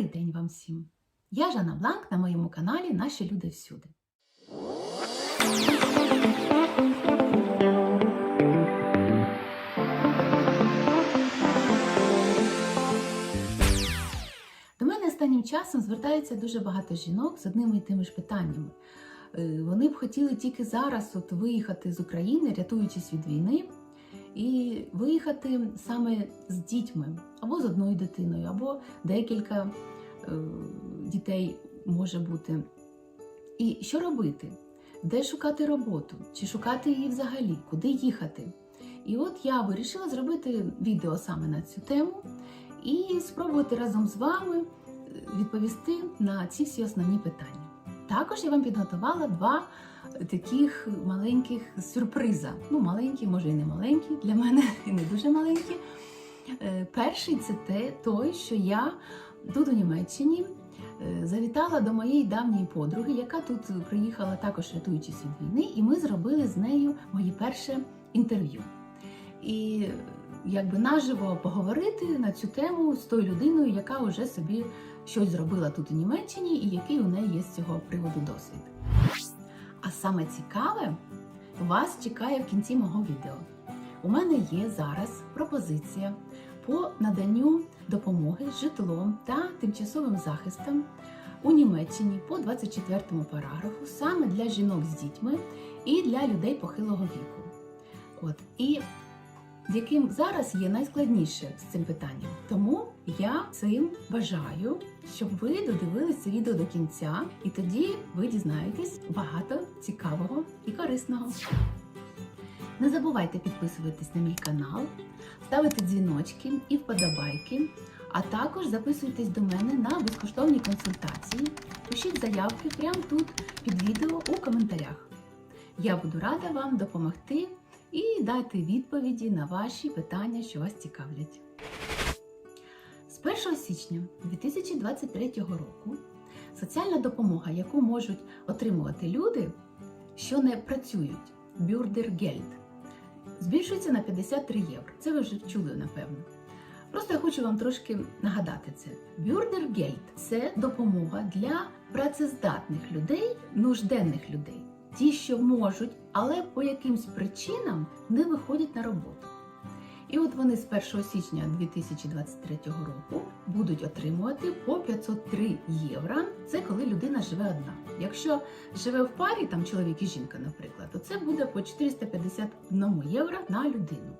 Добрий день вам всім! Я Жанна Бланк на моєму каналі Наші люди всюди. До мене останнім часом звертається дуже багато жінок з одними і тими ж питаннями. Е, Вони б хотіли тільки зараз от виїхати з України, рятуючись від війни, і виїхати саме з дітьми або з одною дитиною, або декілька е, дітей може бути. І що робити? Де шукати роботу? Чи шукати її взагалі? Куди їхати? І от я вирішила зробити відео саме на цю тему і спробувати разом з вами е, відповісти на ці всі основні питання. Також я вам підготувала два таких маленьких сюрприза. Ну, маленькі, може і не маленькі, для мене і не дуже маленькі. Е, Перший це те, той, що я тут у Німеччині е, завітала до моєї давньої подруги, яка тут приїхала також рятуючись від війни, і ми зробили з нею моє перше інтерв'ю. І якби наживо поговорити на цю тему з тою людиною, яка вже собі щось зробила тут у Німеччині, і який у неї є з цього приводу досвід. А саме цікаве вас чекає в кінці мого відео. У мене є зараз пропозиція по наданню допомоги житлом та тимчасовим захистом у Німеччині по 24 параграфу саме для жінок з дітьми і для людей похилого віку. От і яким зараз є найскладніше з цим питанням. Тому я цим бажаю, щоб ви додивилися відео до кінця, і тоді ви дізнаєтесь багато цікавого і корисного. Не забувайте підписуватись на мій канал, ставити дзвіночки і вподобайки, а також записуйтесь до мене на безкоштовні консультації. Пишіть заявки прямо тут під відео у коментарях. Я буду рада вам допомогти і дати відповіді на ваші питання, що вас цікавлять. З 1 січня 2023 року соціальна допомога, яку можуть отримувати люди, що не працюють, Бюрдергельд, збільшується на 53 євро. Це ви вже чули, напевно. Просто я хочу вам трошки нагадати це. Бюрдергельд це допомога для працездатних людей, нужденних людей. Ті, що можуть, але по якимсь причинам не виходять на роботу. І от вони з 1 січня 2023 року будуть отримувати по 503 євро. Це коли людина живе одна. Якщо живе в парі, там чоловік і жінка, наприклад, то це буде по 451 євро на людину.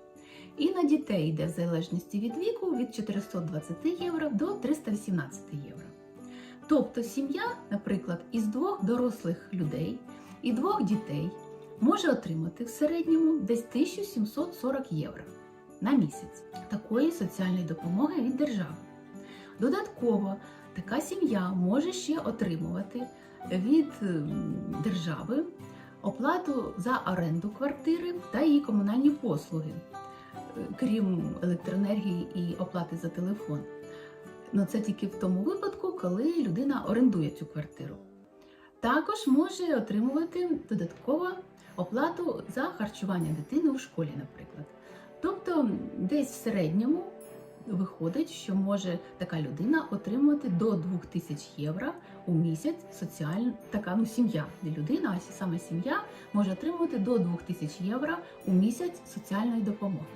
І на дітей йде в залежності від віку від 420 євро до 318 євро. Тобто сім'я, наприклад, із двох дорослих людей і двох дітей може отримати в середньому десь 1740 євро на місяць такої соціальної допомоги від держави. Додатково така сім'я може ще отримувати від ем, держави оплату за оренду квартири та її комунальні послуги, е, крім електроенергії і оплати за телефон. Ну це тільки в тому випадку, коли людина орендує цю квартиру. Також може отримувати додатково оплату за харчування дитини у школі, наприклад. Тобто, десь в середньому виходить, що може така людина отримувати до 2000 євро у місяць соціальна така ну, сім'я, не людина, а саме сім'я може отримувати до 2000 євро у місяць соціальної допомоги.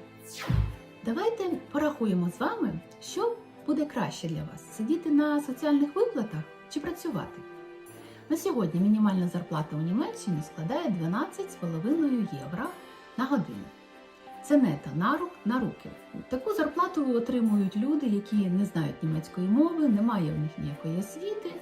Давайте порахуємо з вами, що буде краще для вас: сидіти на соціальних виплатах чи працювати. На сьогодні мінімальна зарплата у Німеччині складає 12,5 євро на годину. Це нето на рук на руки. Таку зарплату отримують люди, які не знають німецької мови, немає в них ніякої освіти,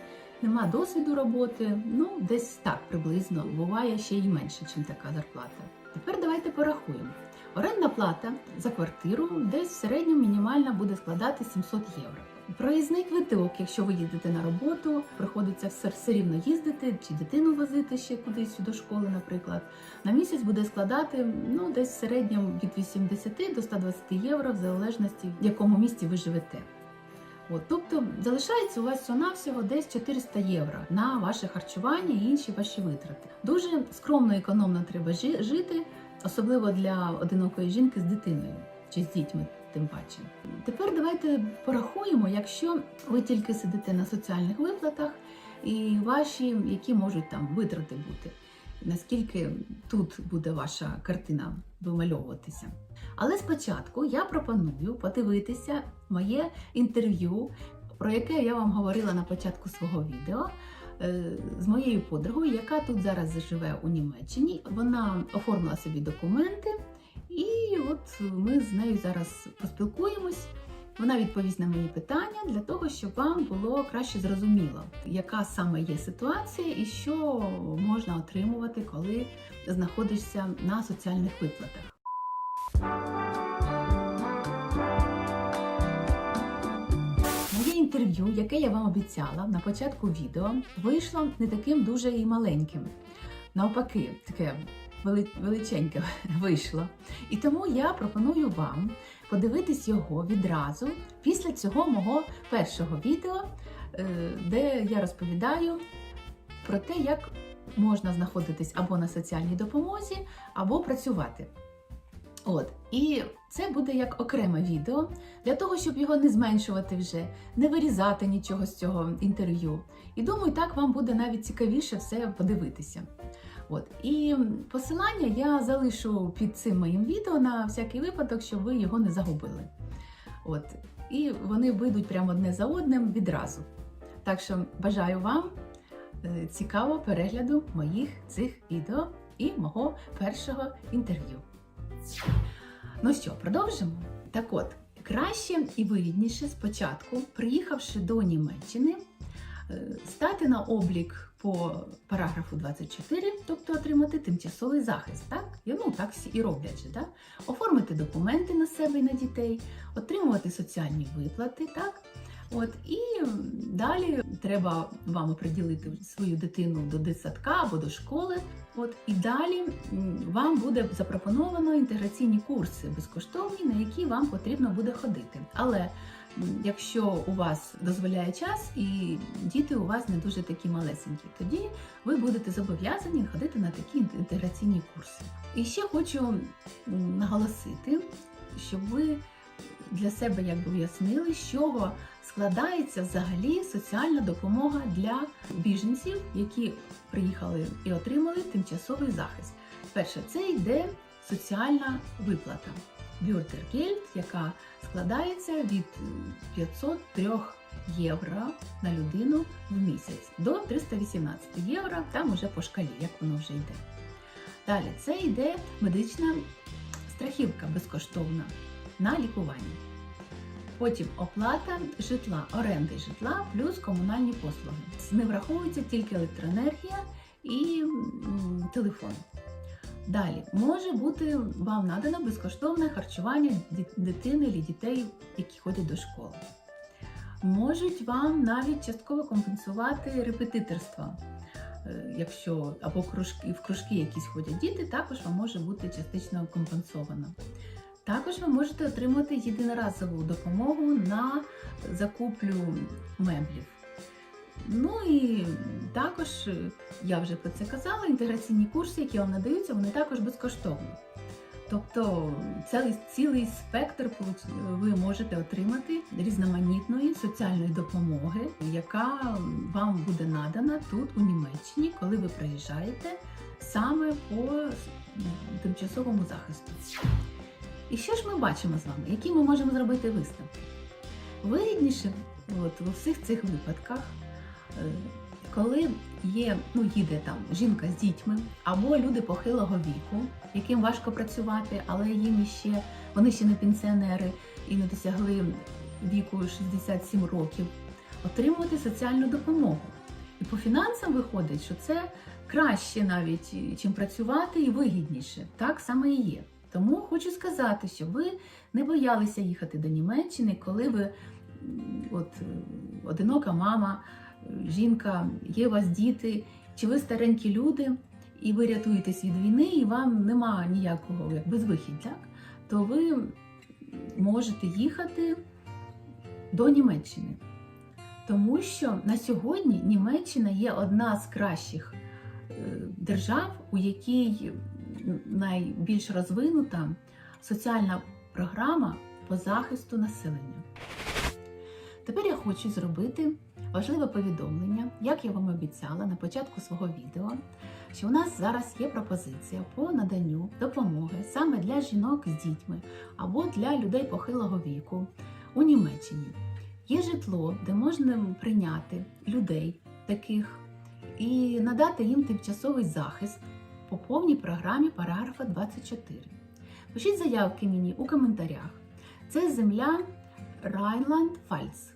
нема досвіду роботи. Ну, десь так приблизно буває ще й менше, ніж така зарплата. Тепер давайте порахуємо. Орендна плата за квартиру десь в середньому мінімальна буде складати 700 євро. Проїзний квиток, якщо ви їдете на роботу, приходиться все, все рівно їздити чи дитину возити ще кудись до школи, наприклад. На місяць буде складати ну, десь в середньому від 80 до 120 євро, в залежності в якому місті ви живете. От, тобто залишається у вас всього-навсього десь 400 євро на ваше харчування і інші ваші витрати. Дуже скромно і економно треба жити, особливо для одинокої жінки з дитиною чи з дітьми. тим паче. Тепер давайте порахуємо, якщо ви тільки сидите на соціальних виплатах, і ваші, які можуть там витрати бути. Наскільки тут буде ваша картина вимальовуватися. Але спочатку я пропоную подивитися моє інтерв'ю, про яке я вам говорила на початку свого відео з моєю подругою, яка тут зараз живе у Німеччині. Вона оформила собі документи, і от ми з нею зараз поспілкуємось. Вона відповість на мої питання для того, щоб вам було краще зрозуміло, яка саме є ситуація і що можна отримувати, коли знаходишся на соціальних виплатах. Інтерв'ю, яке я вам обіцяла на початку відео, вийшло не таким дуже і маленьким. Навпаки, таке величеньке вийшло. І тому я пропоную вам подивитись його відразу після цього мого першого відео, е, де я розповідаю про те, як можна знаходитись або на соціальній допомозі, або працювати. От, і це буде як окреме відео для того, щоб його не зменшувати вже, не вирізати нічого з цього інтерв'ю. І думаю, так вам буде навіть цікавіше все подивитися. От і посилання я залишу під цим моїм відео на всякий випадок, щоб ви його не загубили. От, і вони вийдуть прямо одне за одним відразу. Так що бажаю вам е, цікавого перегляду моїх цих відео і мого першого інтерв'ю. Ну що, продовжимо? Так от, краще і вигідніше спочатку, приїхавши до Німеччини, е, стати на облік по параграфу 24, тобто отримати тимчасовий захист, так? Ну, так всі і роблять так? Оформити документи на себе і на дітей, отримувати соціальні виплати, так? От і далі треба вам оприділити свою дитину до дитсадка або до школи. От і далі вам буде запропоновано інтеграційні курси безкоштовні, на які вам потрібно буде ходити. Але якщо у вас дозволяє час і діти у вас не дуже такі малесенькі, тоді ви будете зобов'язані ходити на такі інтеграційні курси. І ще хочу наголосити, щоб ви для себе якби уяснили, з чого складається взагалі соціальна допомога для біженців, які приїхали і отримали тимчасовий захист. Перше, це йде соціальна виплата Бюртергельд, яка складається від 503 євро на людину в місяць до 318 євро, там уже по шкалі, як воно вже йде. Далі це йде медична страхівка безкоштовна на лікування. Потім оплата житла, оренди житла плюс комунальні послуги. Не враховується тільки електроенергія і телефон. Далі може бути вам надано безкоштовне харчування дитини чи дітей, які ходять до школи. Можуть вам навіть частково компенсувати репетиторство. Е, Якщо або кружки, в кружки якісь ходять діти, також вам може бути частично компенсовано. Також ви можете отримати єдиноразову допомогу на закуплю меблів. Ну і також, я вже про це казала, інтеграційні курси, які вам надаються, вони також безкоштовні. Тобто цілий, цілий спектр ви можете отримати різноманітної соціальної допомоги, яка вам буде надана тут у Німеччині, коли ви приїжджаєте саме по тимчасовому захисту. І що ж ми бачимо з вами? Які ми можемо зробити висновки? Вигідніше от, у всіх цих випадках, е, коли є, ну, їде там жінка з дітьми, або люди похилого віку, яким важко працювати, але їм ще вони ще не пенсіонери і не досягли віку 67 років, отримувати соціальну допомогу. І по фінансам виходить, що це краще навіть, чим працювати, і вигідніше. Так саме і є. Тому хочу сказати, що ви не боялися їхати до Німеччини, коли ви от, одинока мама, жінка, є у вас діти, чи ви старенькі люди, і ви рятуєтесь від війни, і вам нема ніякого як безвихідь, так? то ви можете їхати до Німеччини. Тому що на сьогодні Німеччина є одна з кращих е, держав, у якій найбільш розвинута соціальна програма по захисту населення. Тепер я хочу зробити важливе повідомлення, як я вам обіцяла на початку свого відео, що у нас зараз є пропозиція по наданню допомоги саме для жінок з дітьми або для людей похилого віку у Німеччині. Є житло, де можна прийняти людей таких і надати їм тимчасовий захист по повній програмі параграфа 24. Пишіть заявки мені у коментарях. Це земля Райнланд-Фальц.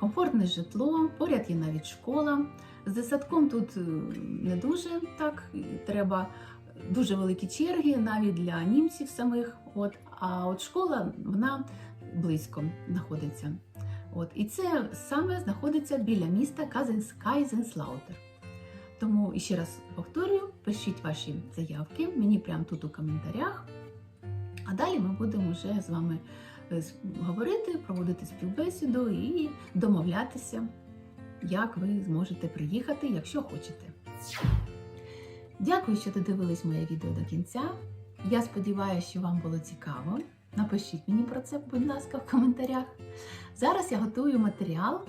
Комфортне житло, поряд є навіть школа. З десятком тут е, не дуже так, треба дуже великі черги, навіть для німців самих. От, а от школа вона близько знаходиться. От, і це саме знаходиться біля міста Казенс, Кайзенслаутер. Тому ще раз повторюю, пишіть ваші заявки мені прямо тут у коментарях. А далі ми будемо вже з вами е, говорити, проводити співбесіду і домовлятися, як ви зможете приїхати, якщо хочете. Дякую, що додивились моє відео до кінця. Я сподіваюся, що вам було цікаво. Напишіть мені про це, будь ласка, в коментарях. Зараз я готую матеріал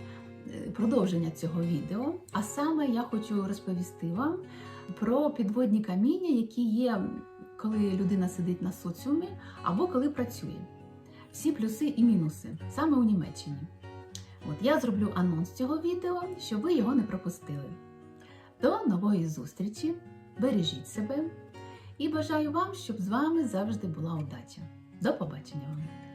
продовження цього відео, а саме я хочу розповісти вам про підводні каміння, які є, коли людина сидить на соціумі або коли працює. Всі плюси і мінуси саме у Німеччині. От я зроблю анонс цього відео, щоб ви його не пропустили. До нової зустрічі! Бережіть себе і бажаю вам, щоб з вами завжди була удача. До побачення вам!